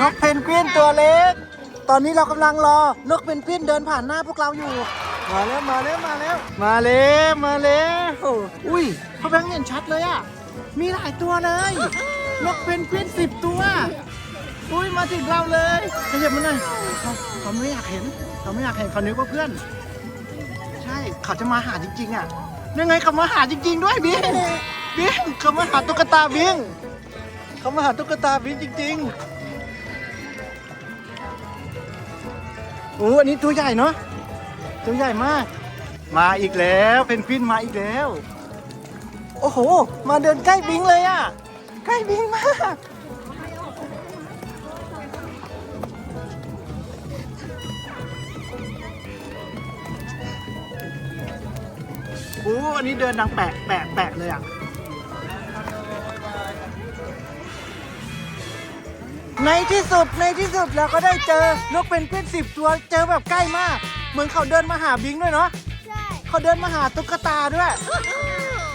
นกเพนกวินตัวเล็ก ตอนนี้เรากำลังรอนกเพนกวินเดินผ่านหน้าพวกเราอยู่ มาแล้วมาแล้วมาแล้ว มาแล้วมาแล้วอุ้ยพ่อแบงค์เห็นชัดเลยอะ มีหลายตัวเลย นกเพนกวินสิบตัว อุ้ยมาถึงเราเลยขยับมาหน่อยเขาเขาไม่อยากเห็นเขาไม่อยากเห็นเขานึกว่าเพื่อน ใช่เขาจะมาหาจริงๆอะยังไงเขามาหาจริง ๆ ด้วยบิงบิงเขามาหาตุ๊กตาบิงเขามาหาตุ๊กตาบิงจริง ๆ อ้อันนี้ตัวใหญ่เนาะตัวใหญ่มาก มาอีกแล้วเพนกวินมาอีกแล้ว โอ้โห มาเดินใกล้บิงเลยอะ ใกล้บิงมากโอ้อันนี้เดินดังแปะแปะแปะเลยอะ ในที่สุดในที่สุดเราก็ได้เจอนกเป็นกวินสิบตัวเจอแบบใกล้มาก เหมือนเขาเดินมาหาบิงด้วยเนาะใช่ เขาเดินมาหาตุ๊กตาด้วย